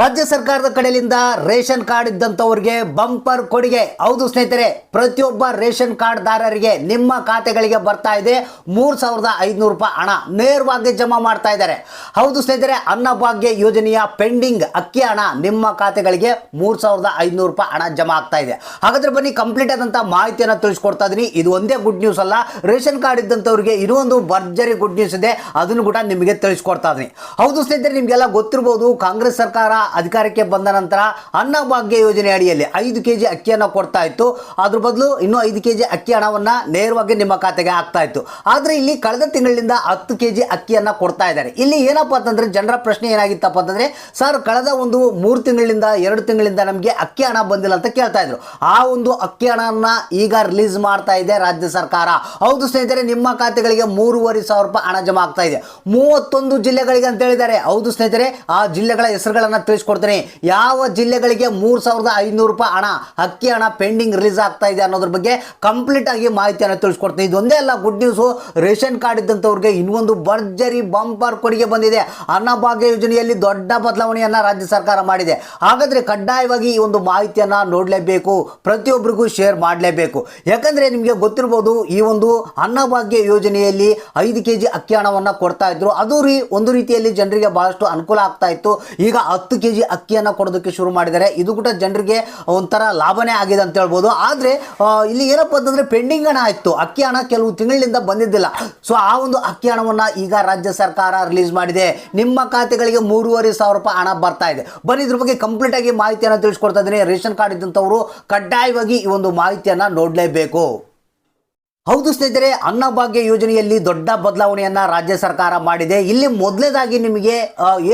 ರಾಜ್ಯ ಸರ್ಕಾರದ ಕಡೆಯಿಂದ ರೇಷನ್ ಕಾರ್ಡ್ ಇದ್ದಂಥವ್ರಿಗೆ ಬಂಪರ್ ಕೊಡುಗೆ. ಹೌದು ಸ್ನೇಹಿತರೆ, ಪ್ರತಿಯೊಬ್ಬ ರೇಷನ್ ಕಾರ್ಡ್ದಾರರಿಗೆ ನಿಮ್ಮ ಖಾತೆಗಳಿಗೆ ಬರ್ತಾ ಇದೆ ಮೂರು ಸಾವಿರದ ಐದುನೂರು ರೂಪಾಯಿ ಹಣ. ನೇರವಾಗಿ ಜಮಾ ಮಾಡ್ತಾ ಇದ್ದಾರೆ. ಹೌದು ಸ್ನೇಹಿತರೆ, ಅನ್ನಭಾಗ್ಯ ಯೋಜನೆಯ ಪೆಂಡಿಂಗ್ ಅಕ್ಕಿ ಹಣ ನಿಮ್ಮ ಖಾತೆಗಳಿಗೆ ಮೂರು ಸಾವಿರದ ಐದುನೂರು ರೂಪಾಯಿ ಹಣ ಜಮಾ ಆಗ್ತಾ ಇದೆ. ಹಾಗಾದ್ರೆ ಬನ್ನಿ ಕಂಪ್ಲೀಟ್ ಆದಂಥ ಮಾಹಿತಿಯನ್ನು ತಿಳಿಸ್ಕೊಡ್ತಾ ಇದ್ದೀನಿ ಇದು ಒಂದೇ ಗುಡ್ ನ್ಯೂಸ್ ಅಲ್ಲ. ರೇಷನ್ ಕಾರ್ಡ್ ಇದ್ದಂಥವ್ರಿಗೆ ಇನ್ನೊಂದು ಭರ್ಜರಿ ಗುಡ್ ನ್ಯೂಸ್ ಇದೆ. ಅದನ್ನು ಕೂಡ ನಿಮಗೆ ತಿಳಿಸ್ಕೊಡ್ತಾ ಇದ್ದೀನಿ ಹೌದು ಸ್ನೇಹಿತರೆ, ನಿಮಗೆಲ್ಲ ಗೊತ್ತಿರ್ಬೋದು, ಕಾಂಗ್ರೆಸ್ ಸರ್ಕಾರ ಅಧಿಕಾರಕ್ಕೆ ಬಂದ ನಂತರ ಅನ್ನಭಾಗ್ಯ ಯೋಜನೆ ಅಡಿಯಲ್ಲಿ ಐದು ಕೆ ಜಿ ಅಕ್ಕಿಯನ್ನು ಕೊಡ್ತಾ ಇತ್ತು. ಅದ್ರ ಬದಲು ಇನ್ನೂ ಐದು ಕೆ ಜಿ ಅಕ್ಕಿ ಹಣವನ್ನು ನೇರವಾಗಿ ನಿಮ್ಮ ಖಾತೆಗೆ ಆಗ್ತಾ ಇತ್ತು. ಆದರೆ ಇಲ್ಲಿ ಕಳೆದ ತಿಂಗಳಿಂದ ಹತ್ತು ಕೆ ಜಿ ಅಕ್ಕಿಯನ್ನು ಕೊಡ್ತಾ ಇದ್ದಾರೆ. ಇಲ್ಲಿ ಏನಪ್ಪ ಅಂತಂದರೆ ಜನರ ಪ್ರಶ್ನೆ ಏನಾಗಿತ್ತಪ್ಪ ಅಂತಂದರೆ, ಸರ್, ಕಳೆದ ಒಂದು ಮೂರು ತಿಂಗಳಿಂದ ಎರಡು ತಿಂಗಳಿಂದ ನಮಗೆ ಅಕ್ಕಿ ಹಣ ಬಂದಿಲ್ಲ ಅಂತ ಕೇಳ್ತಾ ಇದ್ರು. ಆ ಒಂದು ಅಕ್ಕಿ ಹಣನ ಈಗ ರಿಲೀಸ್ ಮಾಡ್ತಾ ಇದೆ ರಾಜ್ಯ ಸರ್ಕಾರ. ಹೌದು ಸ್ನೇಹಿತರೆ, ನಿಮ್ಮ ಖಾತೆಗಳಿಗೆ ಮೂರುವರೆ ಸಾವಿರ ರೂಪಾಯಿ ಹಣ ಜಮಾ ಆಗ್ತಾ ಇದೆ. ಮೂವತ್ತೊಂದು ಜಿಲ್ಲೆಗಳಿಗೆ ಅಂತ ಹೇಳಿದ್ದಾರೆ. ಹೌದು ಸ್ನೇಹಿತರೆ, ಆ ಜಿಲ್ಲೆಗಳ ಹೆಸರುಗಳನ್ನು ತಿಳಿಸ್ಕೊಡ್ತೀನಿ ಯಾವ ಜಿಲ್ಲೆಗಳಿಗೆ ಮೂರು ಸಾವಿರದ ಐನೂರು ರೂಪಾಯಿ ಹಣ ಅಕ್ಕಿ ಹಣ ಪೆಂಡಿಂಗ್ ರಿಲೀಸ್ ಆಗ್ತಾ ಇದೆ ಅನ್ನೋದ್ರ ಬಗ್ಗೆ ಕಂಪ್ಲೀಟ್ ಆಗಿ ಮಾಹಿತಿಯನ್ನು ತಿಳಿಸ್ಕೊಡ್ತೀನಿ. ಇದೊಂದೇ ಅಲ್ಲ, ಗುಡ್ ನ್ಯೂಸು, ರೇಷನ್ ಕಾರ್ಡ್ ಇದ್ದಂಥವ್ರಿಗೆ ಇನ್ನೊಂದು ಭರ್ಜರಿ ಬಂಪರ್ ಕೊಡುಗೆ ಬಂದಿದೆ. ಅನ್ನಭಾಗ್ಯ ಯೋಜನೆಯಲ್ಲಿ ದೊಡ್ಡ ಬದಲಾವಣೆಯನ್ನು ರಾಜ್ಯ ಸರ್ಕಾರ ಮಾಡಿದೆ. ಹಾಗಾದರೆ ಕಡ್ಡಾಯವಾಗಿ ಈ ಒಂದು ಮಾಹಿತಿಯನ್ನು ನೋಡಲೇಬೇಕು ಪ್ರತಿಯೊಬ್ಬರಿಗೂ ಶೇರ್ ಮಾಡಲೇಬೇಕು. ಯಾಕಂದರೆ ನಿಮಗೆ ಗೊತ್ತಿರ್ಬೋದು, ಈ ಒಂದು ಅನ್ನಭಾಗ್ಯ ಯೋಜನೆಯಲ್ಲಿ ಐದು ಕೆ ಜಿ ಅಕ್ಕಿ ಹಣವನ್ನು ಕೊಡ್ತಾ ಇದ್ರು. ಅದು ರೀ ಒಂದು ರೀತಿಯಲ್ಲಿ ಜನರಿಗೆ ಬಹಳಷ್ಟು ಅನುಕೂಲ ಆಗ್ತಾ ಇತ್ತು. ಈಗ ಹತ್ತು ಕೆ ಜಿ ಅಕ್ಕಿಯನ್ನು ಕೊಡೋದಕ್ಕೆ ಶುರು ಮಾಡಿದ್ದಾರೆ. ಇದು ಕೂಡ ಜನರಿಗೆ ಒಂಥರ ಲಾಭನೇ ಆಗಿದೆ ಅಂತ ಹೇಳ್ಬೋದು. ಆದರೆ ಇಲ್ಲಿ ಏನಪ್ಪ ಅಂತಂದರೆ ಪೆಂಡಿಂಗ್ ಹಣ ಇತ್ತು. ಅಕ್ಕಿ ಹಣ ಕೆಲವು ತಿಂಗಳಿಂದ ಬಂದಿದ್ದಿಲ್ಲ. ಸೊ ಆ ಒಂದು ಅಕ್ಕಿ ಹಣವನ್ನು ಈಗ ರಾಜ್ಯ ಸರ್ಕಾರ ರಿಲೀಸ್ ಮಾಡಿದೆ. ನಿಮ್ಮ ಖಾತೆಗಳಿಗೆ ಮೂರುವರೆ ಸಾವಿರ ರೂಪಾಯಿ ಹಣ ಬರ್ತಾ ಇದೆ. ಬನ್ನಿ, ಇದ್ರ ಬಗ್ಗೆ ಕಂಪ್ಲೀಟ್ ಆಗಿ ಮಾಹಿತಿಯನ್ನು ತಿಳಿಸ್ಕೊಡ್ತಾ ಇದ್ದೀನಿ. ರೇಷನ್ ಕಾರ್ಡ್ ಇದ್ದಂಥವರು ಕಡ್ಡಾಯವಾಗಿ ಈ ಒಂದು ಮಾಹಿತಿಯನ್ನು ನೋಡಲೇಬೇಕು. ಹೌದು ಸ್ನೇಹಿತರೆ ಅನ್ನಭಾಗ್ಯ ಯೋಜನೆಯಲ್ಲಿ ದೊಡ್ಡ ಬದಲಾವಣೆಯನ್ನ ರಾಜ್ಯ ಸರ್ಕಾರ ಮಾಡಿದೆ. ಇಲ್ಲಿ ಮೊದಲೇದಾಗಿ ನಿಮಗೆ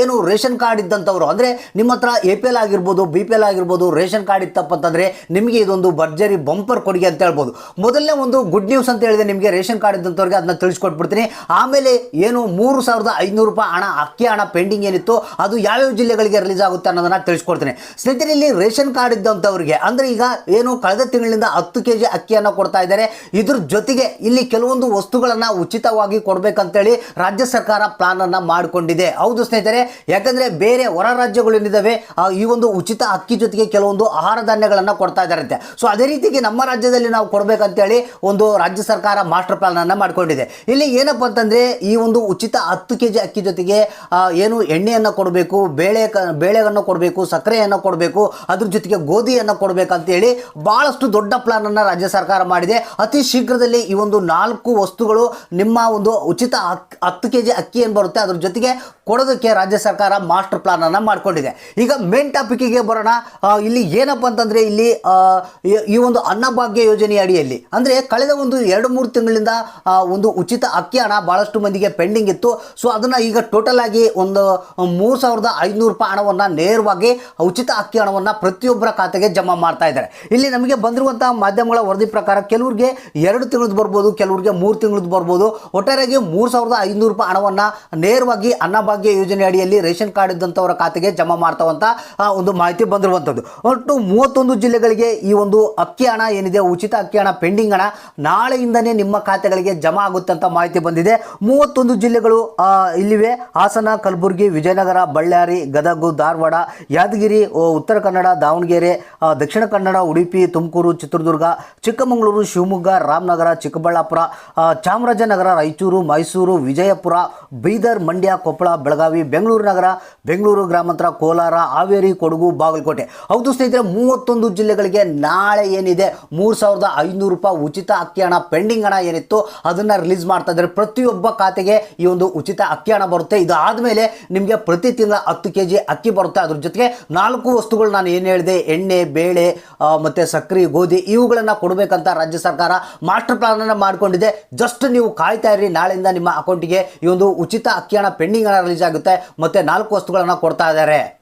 ಏನು ರೇಷನ್ ಕಾರ್ಡ್ ಇದ್ದಂಥವ್ರು ಅಂದರೆ ನಿಮ್ಮ ಹತ್ರ ಎ ಪಿ ಎಲ್ ಆಗಿರ್ಬೋದು, ಬಿ ಪಿ ಎಲ್ ಆಗಿರ್ಬೋದು, ರೇಷನ್ ಕಾರ್ಡ್ ಇತ್ತಪ್ಪ ಅಂತಂದರೆ ನಿಮಗೆ ಇದೊಂದು ಭರ್ಜರಿ ಬಂಪರ್ ಕೊಡುಗೆ ಅಂತ ಹೇಳ್ಬೋದು. ಮೊದಲನೇ ಒಂದು ಗುಡ್ ನ್ಯೂಸ್ ಅಂತ ಹೇಳಿದೆ ನಿಮಗೆ ರೇಷನ್ ಕಾರ್ಡ್ ಇದ್ದಂಥವ್ರಿಗೆ ಅದನ್ನ ತಿಳಿಸ್ಕೊಟ್ಬಿಡ್ತೀನಿ. ಆಮೇಲೆ ಏನು ಮೂರು ಸಾವಿರದ ಐನೂರು ರೂಪಾಯಿ ಹಣ, ಅಕ್ಕಿ ಹಣ ಪೆಂಡಿಂಗ್ ಏನಿತ್ತು, ಅದು ಯಾವ್ಯಾವ ಜಿಲ್ಲೆಗಳಿಗೆ ರಿಲೀಸ್ ಆಗುತ್ತೆ ಅನ್ನೋದನ್ನ ತಿಳಿಸ್ಕೊಡ್ತೀನಿ. ಸ್ನೇಹಿತರೆ, ಇಲ್ಲಿ ರೇಷನ್ ಕಾರ್ಡ್ ಇದ್ದಂಥವ್ರಿಗೆ ಅಂದರೆ ಈಗ ಏನು ಕಳೆದ ತಿಂಗಳಿಂದ ಹತ್ತು ಕೆ ಜಿ ಅಕ್ಕಿಯನ್ನು ಕೊಡ್ತಾ ಇದ್ದಾರೆ. ಇದ್ರ ಜೊತೆಗೆ ಇಲ್ಲಿ ಕೆಲವೊಂದು ವಸ್ತುಗಳನ್ನು ಉಚಿತವಾಗಿ ಕೊಡಬೇಕಂತೇಳಿ ರಾಜ್ಯ ಸರ್ಕಾರ ಪ್ಲಾನ್ ಅನ್ನ ಮಾಡಿಕೊಂಡಿದೆ. ಹೌದು ಸ್ನೇಹಿತರೆ, ಯಾಕಂದ್ರೆ ಬೇರೆ ಹೊರ ರಾಜ್ಯಗಳು ಏನಿದಾವೆ ಈ ಒಂದು ಉಚಿತ ಅಕ್ಕಿ ಜೊತೆಗೆ ಕೆಲವೊಂದು ಆಹಾರ ಧಾನ್ಯಗಳನ್ನು ಕೊಡ್ತಾ ಇದ್ದಾರಂತೆ ಸೊ ಅದೇ ರೀತಿಗೆ ನಮ್ಮ ರಾಜ್ಯದಲ್ಲಿ ನಾವು ಕೊಡಬೇಕಂತೇಳಿ ಒಂದು ರಾಜ್ಯ ಸರ್ಕಾರ ಮಾಸ್ಟರ್ ಪ್ಲಾನ್ ಅನ್ನ ಮಾಡಿಕೊಂಡಿದೆ. ಇಲ್ಲಿ ಏನಪ್ಪ ಅಂತಂದ್ರೆ, ಈ ಒಂದು ಉಚಿತ ಹತ್ತು ಕೆ ಜಿ ಅಕ್ಕಿ ಜೊತೆಗೆ ಏನು ಎಣ್ಣೆಯನ್ನು ಕೊಡಬೇಕು, ಬೇಳೆ ಬೇಳೆಯನ್ನು ಕೊಡಬೇಕು, ಸಕ್ಕರೆಯನ್ನು ಕೊಡಬೇಕು, ಅದ್ರ ಜೊತೆಗೆ ಗೋಧಿಯನ್ನು ಕೊಡಬೇಕಂತೇಳಿ ಭಾಳಷ್ಟು ದೊಡ್ಡ ಪ್ಲಾನ್ ಅನ್ನ ರಾಜ್ಯ ಸರ್ಕಾರ ಮಾಡಿದೆ. ಅತಿ ಶೀಘ್ರದಲ್ಲಿ ಈ ಒಂದು ನಾಲ್ಕು ವಸ್ತುಗಳು ನಿಮ್ಮ ಒಂದು ಉಚಿತ ಹತ್ತು ಕೆ ಅಕ್ಕಿ ಏನು ಬರುತ್ತೆ, ಅದ್ರ ಜೊತೆಗೆ ಕೊಡೋದಕ್ಕೆ ರಾಜ್ಯ ಸರ್ಕಾರ ಮಾಸ್ಟರ್ ಪ್ಲಾನ್ ಅನ್ನ ಮಾಡಿಕೊಂಡಿದೆ. ಈಗ ಮೇನ್ ಟಾಪಿಕ್ಗೆ ಬರೋಣ. ಇಲ್ಲಿ ಏನಪ್ಪ ಅಂತಂದ್ರೆ ಇಲ್ಲಿ ಈ- ಒಂದು ಅನ್ನಭಾಗ್ಯ ಯೋಜನೆ ಅಡಿಯಲ್ಲಿ. ಅಂದ್ರೆ ಕಳೆದ ಒಂದು ಎರಡು ಮೂರು ತಿಂಗಳಿಂದ ಒಂದು ಉಚಿತ ಅಕ್ಕಿ ಹಣ ಬಹಳಷ್ಟು ಮಂದಿಗೆ ಪೆಂಡಿಂಗ್ ಇತ್ತು. ಸೊ ಅದನ್ನ ಈಗ ಟೋಟಲ್ ಆಗಿ ಒಂದು ಮೂರು ಸಾವಿರದ ಐನೂರು ರೂಪಾಯಿ ಹಣವನ್ನು ನೇರವಾಗಿ ಉಚಿತ ಅಕ್ಕಿ ಹಣವನ್ನು ಪ್ರತಿಯೊಬ್ಬರ ಖಾತೆಗೆ ಜಮಾ ಮಾಡ್ತಾ ಇದ್ದಾರೆ. ಇಲ್ಲಿ ನಮಗೆ ಬಂದಿರುವಂತಹ ಮಾಧ್ಯಮಗಳ ವರದಿ ಪ್ರಕಾರ ಕೆಲವರಿಗೆ ಎರಡು ತಿಂಗಳದ್ದು ಬರ್ಬೋದು, ಕೆಲವ್ರಿಗೆ ಮೂರು ತಿಂಗಳದ್ದು ಬರ್ಬೋದು. ಒಟ್ಟಾರೆಯಾಗಿ ಮೂರು ಸಾವಿರದ ಐನೂರು ರೂಪಾಯಿ ಹಣವನ್ನು ನೇರವಾಗಿ ಅನ್ನಭಾಗ್ಯ ಯೋಜನೆ ಅಡಿಯಲ್ಲಿ ರೇಷನ್ ಕಾರ್ಡ್ ಇದ್ದಂಥವರ ಖಾತೆಗೆ ಜಮಾ ಮಾಡ್ತಾವಂತ ಒಂದು ಮಾಹಿತಿ ಬಂದಿರುವಂಥದ್ದು ಒಟ್ಟು ಮೂವತ್ತೊಂದು ಜಿಲ್ಲೆಗಳಿಗೆ ಈ ಒಂದು ಅಕ್ಕಿ ಹಣ ಏನಿದೆ, ಉಚಿತ ಅಕ್ಕಿ ಹಣ, ಪೆಂಡಿಂಗ್ ಹಣ ನಾಳೆಯಿಂದನೇ ನಿಮ್ಮ ಖಾತೆಗಳಿಗೆ ಜಮಾ ಆಗುತ್ತೆ ಅಂತ ಮಾಹಿತಿ ಬಂದಿದೆ. ಮೂವತ್ತೊಂದು ಜಿಲ್ಲೆಗಳು ಇಲ್ಲಿವೆ. ಹಾಸನ, ಕಲಬುರಗಿ, ವಿಜಯನಗರ, ಬಳ್ಳಾರಿ, ಗದಗ, ಧಾರವಾಡ, ಯಾದಗಿರಿ ಉತ್ತರ ಕನ್ನಡ, ದಾವಣಗೆರೆ ದಕ್ಷಿಣ ಕನ್ನಡ, ಉಡುಪಿ, ತುಮಕೂರು, ಚಿತ್ರದುರ್ಗ, ಚಿಕ್ಕಮಗಳೂರು, ಶಿವಮೊಗ್ಗ, ರಾಮನಗರ ಚಿಕ್ಕಬಳ್ಳಾಪುರ ಚಾಮರಾಜನಗರ, ರಾಯಚೂರು, ಮೈಸೂರು, ವಿಜಯಪುರ, ಬೀದರ್, ಮಂಡ್ಯ, ಕೊಪ್ಪಳ, ಬೆಳಗಾವಿ, ಬೆಂಗಳೂರು ನಗರ, ಬೆಂಗಳೂರು ಗ್ರಾಮಾಂತರ, ಕೋಲಾರ, ಹಾವೇರಿ, ಕೊಡಗು, ಬಾಗಲಕೋಟೆ. ಹೌದು ಸ್ನೇಹಿತರೆ, ಮೂವತ್ತೊಂದು ಜಿಲ್ಲೆಗಳಿಗೆ ನಾಳೆ ಏನಿದೆ? ಮೂರು ಸಾವಿರದ ಐನೂರು ರೂಪಾಯಿ ಉಚಿತ ಅಕ್ಕಿ ಹಣ ಪೆಂಡಿಂಗ್ ಹಣ ಏನಿತ್ತು? ಅದನ್ನು ರಿಲೀಸ್ ಮಾಡ್ತಾ ಇದ್ದಾರೆ. ಪ್ರತಿಯೊಬ್ಬ ಖಾತೆಗೆ ಈ ಒಂದು ಉಚಿತ ಅಕ್ಕಿ ಹಣ ಬರುತ್ತೆ. ಇದು ಆದಮೇಲೆ ನಿಮಗೆ ಪ್ರತಿ ತಿಂಗಳ ಹತ್ತು ಕೆ ಜಿ ಅಕ್ಕಿ ಬರುತ್ತೆ. ಅದ್ರ ಜೊತೆಗೆ ನಾಲ್ಕು ವಸ್ತುಗಳು ನಾನು ಏನು ಹೇಳಿದೆ? ಎಣ್ಣೆ, ಬೇಳೆ ಮತ್ತು ಸಕ್ಕರೆ ಗೋಧಿ, ಇವುಗಳನ್ನು ಕೊಡಬೇಕಂತ ರಾಜ್ಯ ಸರ್ಕಾರ ಪ್ಲಾನ್ ಮಾಡಿಕೊಂಡಿದೆ. ಜಸ್ಟ್ ನೀವು ಕಾಯ್ತಾ ಇರಿ ನಾಳೆಯಿಂದ ನಿಮ್ಮ ಅಕೌಂಟಿಗೆ ಈ ಒಂದು ಉಚಿತ ಅಕ್ಕಿ ಹಣ ಪೆಂಡಿಂಗ್ ಹಣ ರಿಲೀಸ್ ಆಗುತ್ತೆ. ಮತ್ತೆ ನಾಲ್ಕು ವಸ್ತುಗಳನ್ನು ಕೊಡ್ತಾ ಇದ್ದಾರೆ.